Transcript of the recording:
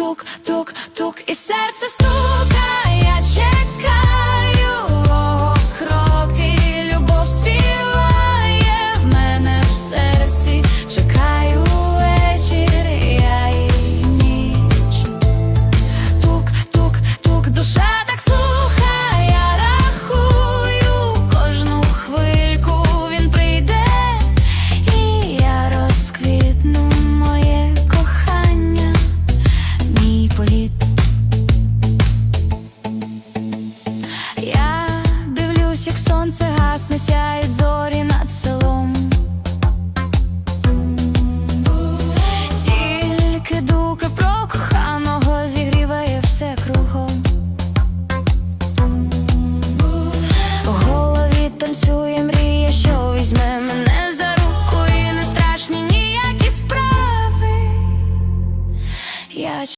тук, тук, тук, і серце стукає. я